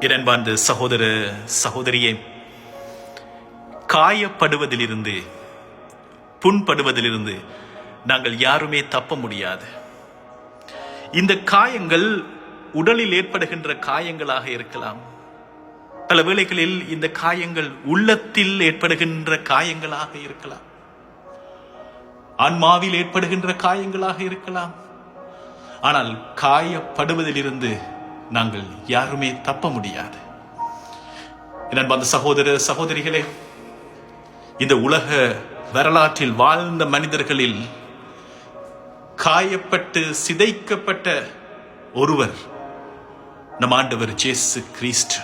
இரன்பார்ந்த சகோதர சகோதரியே காயப்படுவதிலிருந்து புண்படுவதிலிருந்து நாங்கள் யாருமே தப்ப முடியாது. இந்த காயங்கள் உடலில் ஏற்படுகின்ற காயங்களாக இருக்கலாம். பல வேளைகளில் இந்த காயங்கள் உள்ளத்தில் ஏற்படுகின்ற காயங்களாக இருக்கலாம். ஆன்மாவில் ஏற்படுகின்ற காயங்களாக இருக்கலாம். ஆனால் காயப்படுவதிலிருந்து நாங்கள் யாருமே தப்ப முடியாது. என் அந்த சகோதர சகோதரிகளே இந்த உலக வரலாற்றில் வாழ்ந்த மனிதர்களில் காயப்பட்டு சிதைக்கப்பட்ட ஒருவர் நம் ஆண்டவர் ஜேசு கிறிஸ்து.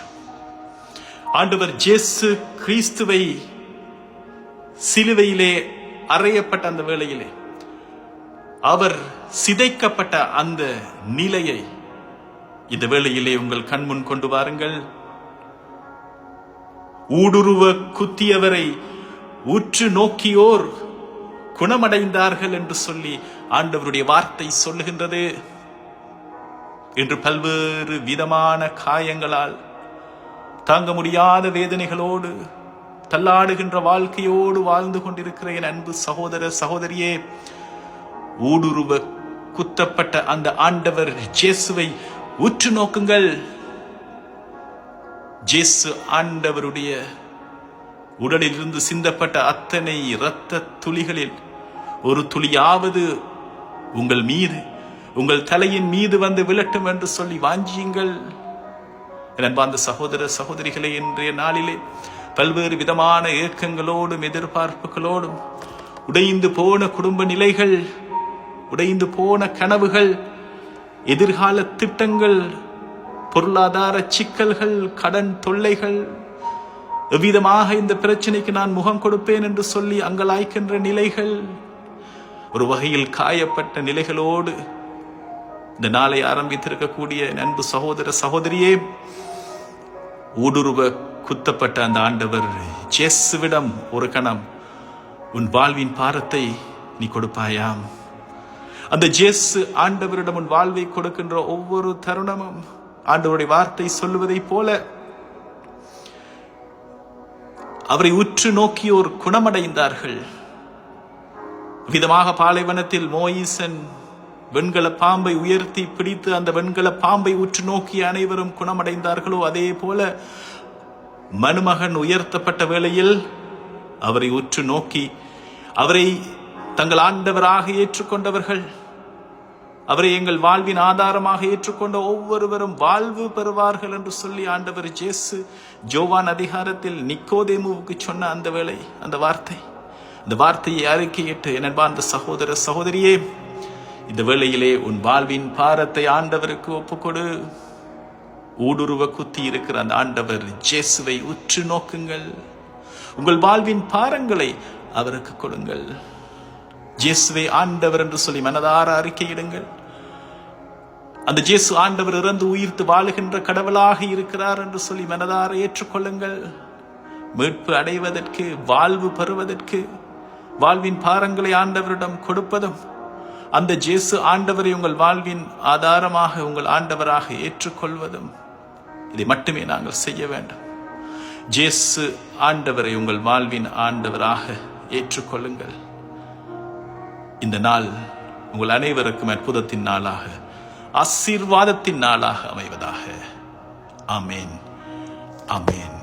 ஆண்டவர் ஜேசு கிறிஸ்துவை சிலுவையிலே அறையப்பட்ட அந்த வேளையிலே அவர் சிதைக்கப்பட்ட அந்த நிலையை இந்த வேளையிலே உங்கள் கண்முன் கொண்டு வாருங்கள். ஊடுருவ குத்தியவரை உற்று நோக்கியோர் குணமடைந்தார்கள் என்று சொல்லி ஆண்டவருடைய வார்த்தை சொல்லுகின்றது. இன்று பல்வேறு விதமான காயங்களால் தாங்க முடியாத வேதனைகளோடு தள்ளாடுகின்ற வாழ்க்கையோடு வாழ்ந்து கொண்டிருக்கிற என் அன்பு சகோதர சகோதரியே ஊடுருவ குத்தப்பட்ட அந்த ஆண்டவர் ஜேசுவை உற்று நோக்குங்கள். ஜேசு ஆண்டவருடைய உடலிலிருந்து சிந்தப்பட்ட அத்தனை இரத்த துளிகளில் ஒரு துளியாவது உங்கள் மீது உங்கள் தலையின் மீது வந்து விழட்டும் என்று சொல்லி வாஞ்சியுங்கள். என் அன்பார்ந்த சகோதர சகோதரிகளை இன்றைய நாளிலே பல்வேறு விதமான ஏக்கங்களோடும் எதிர்பார்ப்புகளோடும் உடைந்து போன குடும்ப நிலைகள் உடைந்து போன கனவுகள் எதிர்கால திட்டங்கள் பொருளாதார சிக்கல்கள் கடன் தொல்லைகள் எவ்விதமாக இந்த பிரச்சனைக்கு நான் முகம் கொடுப்பேன் என்று சொல்லி அங்கலாய்க்கின்ற நிலைகள் ஒரு வகையில் காயப்பட்ட நிலைகளோடு இந்த நாளை ஆரம்பித்திருக்கக்கூடிய அன்பு சகோதர சகோதரியே ஊடுருவ குத்தப்பட்ட அந்த ஆண்டவர் ஜேசுவிடம் ஒரு கணம் உன் வாழ்வின் பாரத்தை நீ கொடுப்பாயாம். அந்த ஜேசு ஆண்டவரிடம் உன் வாழ்வை கொடுக்கின்ற ஒவ்வொரு தருணமும் ஆண்டவருடைய வார்த்தை சொல்லுவதைப் போல அவரை உற்று நோக்கியோர் குணமடைந்தார்கள். விதமாக பாலைவனத்தில் மோயிசன் வெண்கல பாம்பை உயர்த்தி பிடித்து அந்த வெண்கல பாம்பை உற்று நோக்கி அனைவரும் குணமடைந்தார்களோ அதே போல மனுமகன் உயர்த்தப்பட்ட வேளையில் அவரை உற்று நோக்கி அவரை தங்கள் ஆண்டவராக ஏற்றுக்கொண்டவர்கள். அவரை எங்கள் வாழ்வின் ஆதாரமாக ஏற்றுக்கொண்ட ஒவ்வொருவரும் வாழ்வு பெறுவார்கள் என்று சொல்லி ஆண்டவர் ஜேசு ஜோவான் அதிகாரத்தில் நிக்கோதேமுவுக்கு சொன்ன அந்த வேளை அந்த வார்த்தை. அந்த வார்த்தையை அறிக்கையிட்டு என்னென்பா அந்த சகோதர சகோதரியே இந்த வேளையிலே உன் வாழ்வின் பாரத்தை ஆண்டவருக்கு ஒப்புக்கொடு. ஊடுருவ குத்தி இருக்கிற அந்த ஆண்டவர் ஜேசுவை உற்று நோக்குங்கள். உங்கள் வாழ்வின் பாரங்களை அவருக்கு கொடுங்கள். ஜேசுவை ஆண்டவர் என்று சொல்லி மனதார அறிக்கையிடுங்கள். அந்த ஜேசு ஆண்டவர் இறந்து உயிர்த்து வாழுகின்ற கடவுளாக இருக்கிறார் என்று சொல்லி மனதார ஏற்றுக்கொள்ளுங்கள். மீட்பு அடைவதற்கு வாழ்வு பெறுவதற்கு வாழ்வின் பாரங்களை ஆண்டவரிடம் கொடுப்பதும் அந்த ஜேசு ஆண்டவரை உங்கள் வாழ்வின் ஆதாரமாக உங்கள் ஆண்டவராக ஏற்றுக்கொள்வதும் இதை மட்டுமே நாங்கள் செய்ய வேண்டும். ஜேசு ஆண்டவரை உங்கள் வாழ்வின் ஆண்டவராக ஏற்றுக்கொள்ளுங்கள். இந்த நாள் உங்கள் அனைவருக்கும் அற்புதத்தின் நாளாக ஆசீர்வாதத்தின் நாளாக அமைவதாக. ஆமேன். ஆமேன்.